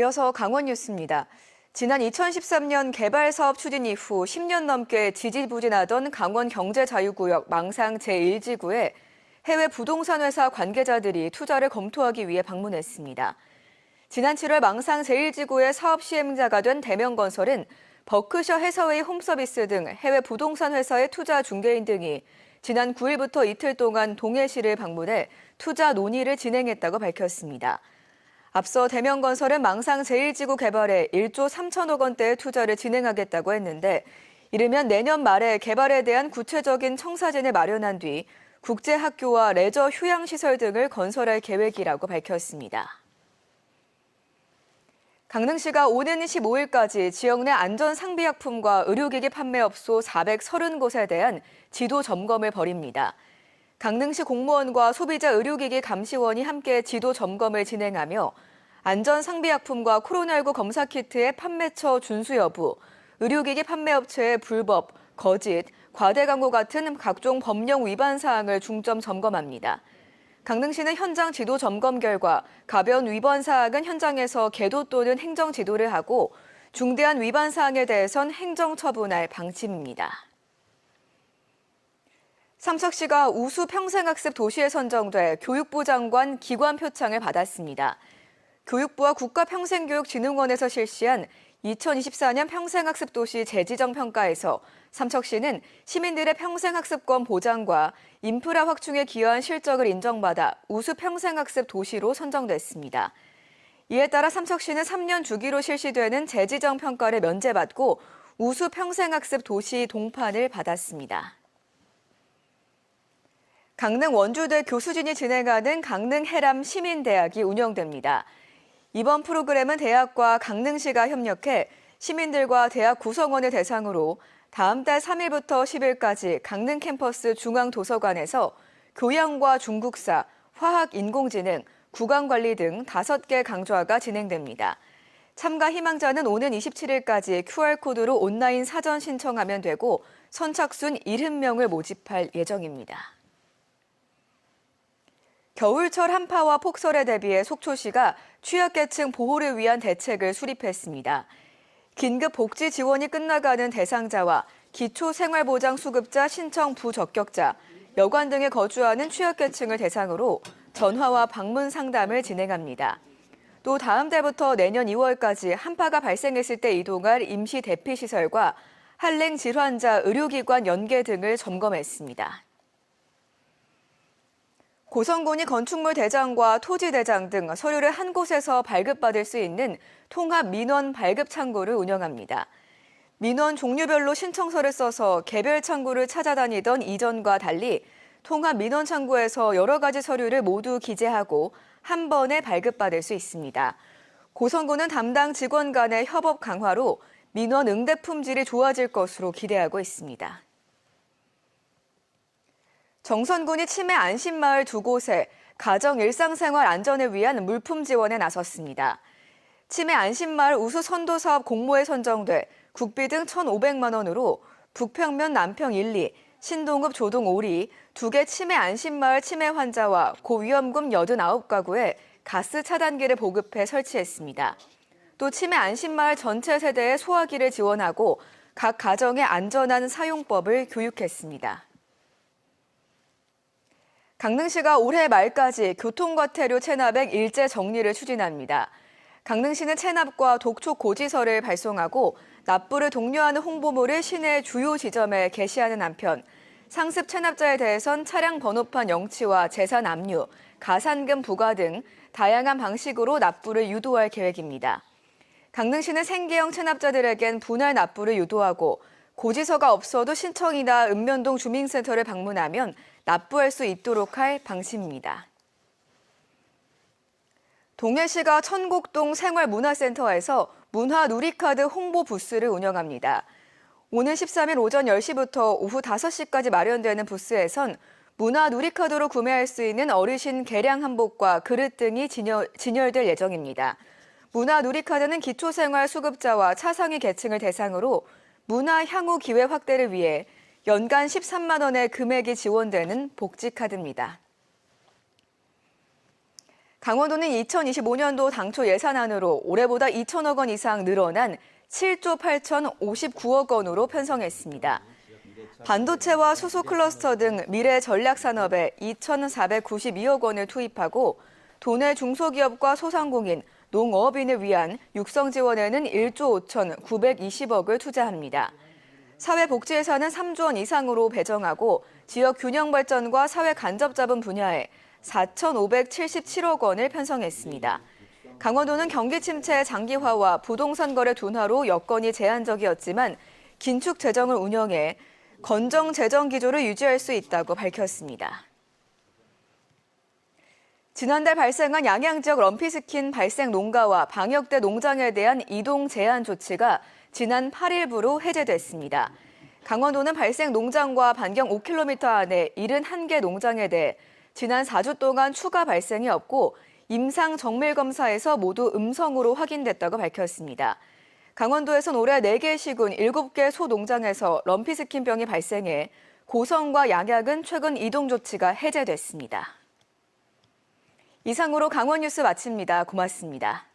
이어서 강원 뉴스입니다. 지난 2013년 개발 사업 추진 이후 10년 넘게 지지부진하던 강원 경제자유구역 망상 제1지구에 해외 부동산 회사 관계자들이 투자를 검토하기 위해 방문했습니다. 지난 7월 망상 제1지구의 사업 시행자가 된 대명건설은 버크셔 해서웨이 홈서비스 등 해외 부동산 회사의 투자 중개인 등이 지난 9일부터 이틀 동안 동해시를 방문해 투자 논의를 진행했다고 밝혔습니다. 앞서 대명건설은 망상 제1지구 개발에 1조 3천억 원대의 투자를 진행하겠다고 했는데 이르면 내년 말에 개발에 대한 구체적인 청사진을 마련한 뒤 국제학교와 레저 휴양시설 등을 건설할 계획이라고 밝혔습니다. 강릉시가 오는 15일까지 지역 내 안전상비약품과 의료기기 판매업소 430곳에 대한 지도 점검을 벌입니다. 강릉시 공무원과 소비자 의료기기 감시원이 함께 지도 점검을 진행하며 안전상비약품과 코로나19 검사키트의 판매처 준수 여부, 의료기기 판매업체의 불법, 거짓, 과대 광고 같은 각종 법령 위반 사항을 중점 점검합니다. 강릉시는 현장 지도 점검 결과 가벼운 위반 사항은 현장에서 계도 또는 행정 지도를 하고 중대한 위반 사항에 대해선 행정 처분할 방침입니다. 삼척 시가 우수 평생학습 도시에 선정돼 교육부 장관 기관 표창을 받았습니다. 교육부와 국가평생교육진흥원에서 실시한 2024년 평생학습 도시 재지정 평가에서 삼척시는 시민들의 평생학습권 보장과 인프라 확충에 기여한 실적을 인정받아 우수 평생학습 도시로 선정됐습니다. 이에 따라 삼척시는 3년 주기로 실시되는 재지정 평가를 면제받고 우수 평생학습 도시 동판을 받았습니다. 강릉 원주대 교수진이 진행하는 강릉 해람 시민대학이 운영됩니다. 이번 프로그램은 대학과 강릉시가 협력해 시민들과 대학 구성원을 대상으로 다음 달 3일부터 10일까지 강릉 캠퍼스 중앙도서관에서 교양과 중국사, 화학 인공지능, 구강관리 등 5개 강좌가 진행됩니다. 참가 희망자는 오는 27일까지 QR코드로 온라인 사전 신청하면 되고 선착순 70명을 모집할 예정입니다. 겨울철 한파와 폭설에 대비해 속초시가 취약계층 보호를 위한 대책을 수립했습니다. 긴급 복지 지원이 끝나가는 대상자와 기초생활보장 수급자 신청 부적격자, 여관 등에 거주하는 취약계층을 대상으로 전화와 방문 상담을 진행합니다. 또 다음 달부터 내년 2월까지 한파가 발생했을 때 이동할 임시 대피 시설과 한랭 질환자 의료기관 연계 등을 점검했습니다. 고성군이 건축물 대장과 토지 대장 등 서류를 한 곳에서 발급받을 수 있는 통합 민원 발급 창구를 운영합니다. 민원 종류별로 신청서를 써서 개별 창구를 찾아다니던 이전과 달리 통합 민원 창구에서 여러 가지 서류를 모두 기재하고 한 번에 발급받을 수 있습니다. 고성군은 담당 직원 간의 협업 강화로 민원 응대 품질이 좋아질 것으로 기대하고 있습니다. 정선군이 치매 안심마을 두 곳에 가정 일상생활 안전을 위한 물품 지원에 나섰습니다. 치매 안심마을 우수 선도 사업 공모에 선정돼 국비 등 1,500만 원으로 북평면 남평 1, 2, 신동읍 조동 5리 두 개 치매 안심마을 치매 환자와 고위험군 89가구에 가스 차단기를 보급해 설치했습니다. 또 치매 안심마을 전체 세대에 소화기를 지원하고 각 가정의 안전한 사용법을 교육했습니다. 강릉시가 올해 말까지 교통과태료 체납액 일제 정리를 추진합니다. 강릉시는 체납과 독촉 고지서를 발송하고 납부를 독려하는 홍보물을 시내 주요 지점에 게시하는 한편 상습 체납자에 대해선 차량 번호판 영치와 재산 압류, 가산금 부과 등 다양한 방식으로 납부를 유도할 계획입니다. 강릉시는 생계형 체납자들에겐 분할 납부를 유도하고 고지서가 없어도 신청이나 읍면동 주민센터를 방문하면 납부할 수 있도록 할 방침입니다. 동해시가 천곡동 생활문화센터에서 문화 누리카드 홍보 부스를 운영합니다. 오는 13일 오전 10시부터 오후 5시까지 마련되는 부스에선 문화 누리카드로 구매할 수 있는 어르신 개량 한복과 그릇 등이 진열, 진열될 예정입니다. 문화 누리카드는 기초생활 수급자와 차상위 계층을 대상으로 문화 향후 기회 확대를 위해 연간 13만 원의 금액이 지원되는 복지카드입니다. 강원도는 2025년도 당초 예산안으로 올해보다 2천억 원 이상 늘어난 7조 8,059억 원으로 편성했습니다. 반도체와 수소 클러스터 등 미래 전략 산업에 2,492억 원을 투입하고 도내 중소기업과 소상공인, 농업인을 위한 육성 지원에는 1조 5,920억을 투자합니다. 사회복지 예산은 3조 원 이상으로 배정하고 지역 균형 발전과 사회 간접 자본 분야에 4,577억 원을 편성했습니다. 강원도는 경기 침체 장기화와 부동산 거래 둔화로 여건이 제한적이었지만 긴축 재정을 운영해 건정 재정 기조를 유지할 수 있다고 밝혔습니다. 지난달 발생한 양양 지역 럼피스킨 발생 농가와 방역대 농장에 대한 이동 제한 조치가 지난 8일부로 해제됐습니다. 강원도는 발생 농장과 반경 5km 안에 71개 농장에 대해 지난 4주 동안 추가 발생이 없고 임상 정밀 검사에서 모두 음성으로 확인됐다고 밝혔습니다. 강원도에선 올해 4개 시군 7개 소농장에서 럼피스킨병이 발생해 고성과 양약은 최근 이동 조치가 해제됐습니다. 이상으로 강원 뉴스 마칩니다. 고맙습니다.